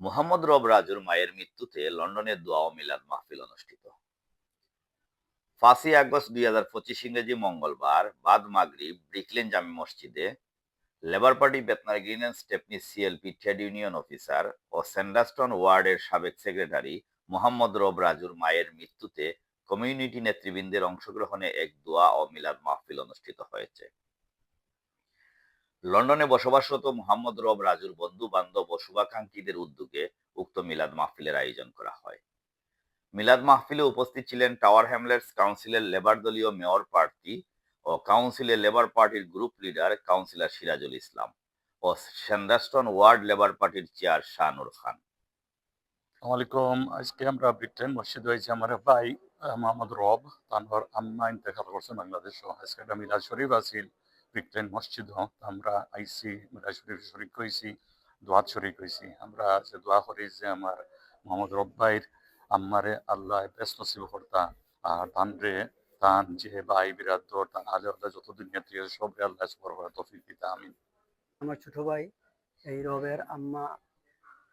মোহাম্মদ রব রাজুর মায়ের মৃত্যুতে লন্ডনে দোয়া ও মিলাদ মাহফিল অনুষ্ঠিত। পাঁচই আগস্ট দুই হাজার পঁচিশ ইংরেজি মঙ্গলবার, বাদ মাগরিব, ব্রিকলেন জামি মসজিদে Labour Party Bethnal Green and Stepney CLP trade union officer ও স্যান্ডাস্টন ওয়ার্ডের সাবেক সেক্রেটারি মোহাম্মদ রব রাজুর মায়ের মৃত্যুতে কমিউনিটি নেতৃবৃন্দের অংশগ্রহণে এক দোয়া ও মিলাদ মাহফিল অনুষ্ঠিত হয়েছে। লন্ডনে বসবাসরত মোহাম্মদ রব রাজুর বন্ধু বান্ধব ও শুভাকাঙ্ক্ষীদের উদ্যোগে উক্ত মিলাদ মাহফিলের আয়োজন করা হয়। মিলাদ মাহফিলে উপস্থিত ছিলেন টাওয়ার হ্যামলেটস কাউন্সিলের লেবার দলীয় মেয়র প্রার্থী ও কাউন্সিলের লেবার পার্টির group leader councillor Sirajul Islam ও স্যান্ডাস্টন ওয়ার্ড লেবার পার্টির চেয়ার শাহনুর খান। আলাইকুম। আজকে আমরা ব্রিটেন মসজিদ হয়েছে আমার ভাই মোহাম্মদ রব। তানভর আম্মা ইন্তেকাল করছে বাংলাদেশ আজকে মিলাদ শরীফ আছিল ব্রিটেন মসজিদ আমরা আইসি মিলাদ শরীফ শরিক হয়েছি দোয়াত শরিক হয়েছি আমরা যে দোয়া করি যে আমার মোহাম্মদ রব ভাইয়ের আম্মারে আল্লাহ বেশ নসিব কর্তা আর তান রে, তান যে ভাই বিরাট তান আলে আল্লাহ যত দুনিয়া থেকে সব রে আল্লাহ সবর করা তফিক দিতে, আমিন। আমার ছোট ভাই এই রবের আম্মা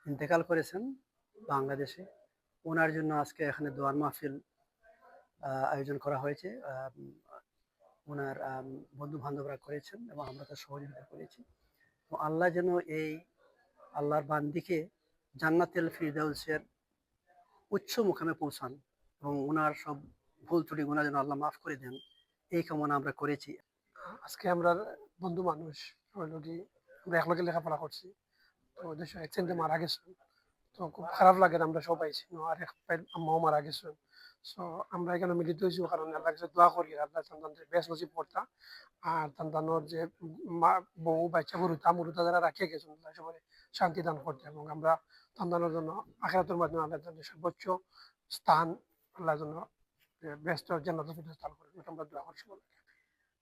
ইন্তেকাল করেছেন বাংলাদেশে। ওনার জন্য আজকে এখানে দোয়ার মাহফিল আয়োজন করা হয়েছে। ওনার বন্ধু বান্ধবরা করেছেন এবং আমরা তার সহযোগিতা করেছি। তো আল্লাহ যেন এই আল্লাহর বান্দিকে জান্নাতেল ফিরদাউসের উচ্চ মুখামে পৌঁছান এবং ওনার সব ভুল ত্রুটি গুণা যেন আল্লাহ মাফ করে দেন, এই কামনা আমরা করেছি। আজকে আমরা বন্ধু মানুষ হইল কি, আমরা একলগে লেখাপড়া করছি, তো দেশে অ্যাক্সিডেন্টে মারা গেছেন, তো খুব খারাপ লাগে আমরা সবাই আর এক আম্মাও মারা গেছেন। আমরা এখানে মিলিত হয়েছি কারণ আল্লাহ কাছে দোয়া করি, আল্লাহ সন্তানদের বেশ নসিব করতা। আর সন্তানোর যে মা, বউ, বাচ্চা মুরুতা মুরুতা যারা রাখিয়ে গেছেন আল্লাহ সবাই শান্তি দান করতে এবং আমরা সন্তানের জন্য আখেরাতের মাধ্যমে আল্লাহ তাদের সর্বোচ্চ স্থান আল্লাহ জন্য ব্যস্ত জান্নাত স্থান করে আমরা দোয়া করি সকলে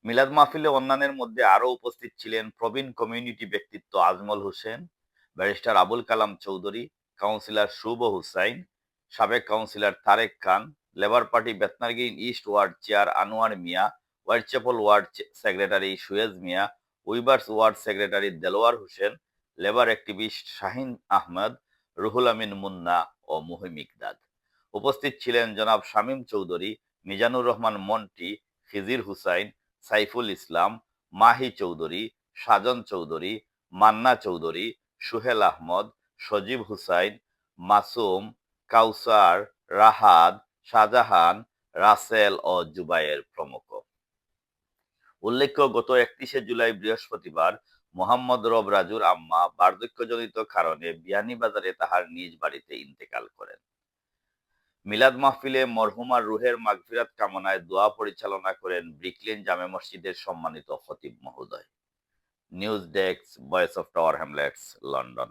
মিলাদ মাহফিলে অন্যান্যের মধ্যে আরও উপস্থিত ছিলেন প্রবীণ কমিউনিটি ব্যক্তিত্ব আজমল হোসেন, ব্যারিস্টার আবুল কালাম চৌধুরী কাউন্সিলর শুভ হুসাইন, সাবেক councillor Tarek Khan Labour Party Bethnal Green East ward chair Anwar Mia Whitechapel ward secretary Suez Mia Weavers ward secretary Delwar Hossain Labour activist Shahin Ahmed Ruhul Amin Munna ও মুহিম ইকদাদ উপস্থিত ছিলেন জনাব শামীম চৌধুরী, মিজানুর রহমান মন্টি খিজির হুসাইন, সাইফুল ইসলাম, মাহি চৌধুরী, সাজন চৌধুরী, মান্না চৌধুরী, সুহেল আহমদ, সজীব হুসাইন, মাসুম, কাউসার, রাহাদ শাহজাহান, রাসেল ও জুবাইয়ের প্রমুখ। উল্লেখ্য, গত একত্রিশে জুলাই বৃহস্পতিবার মোহাম্মদ রব রাজুর আম্মা বার্ধক্যজনিত কারণে বিয়ানীবাজারে তাহার নিজ বাড়িতে ইন্তেকাল করেন। মিলাদ মাহফিলে মরহুমার রুহের মাগফিরাত কামনায় দোয়া পরিচালনা করেন ব্রিকলিন জামে মসজিদের সম্মানিত খতিব মহোদয়। News desk, voice of Tower Hamlets, London.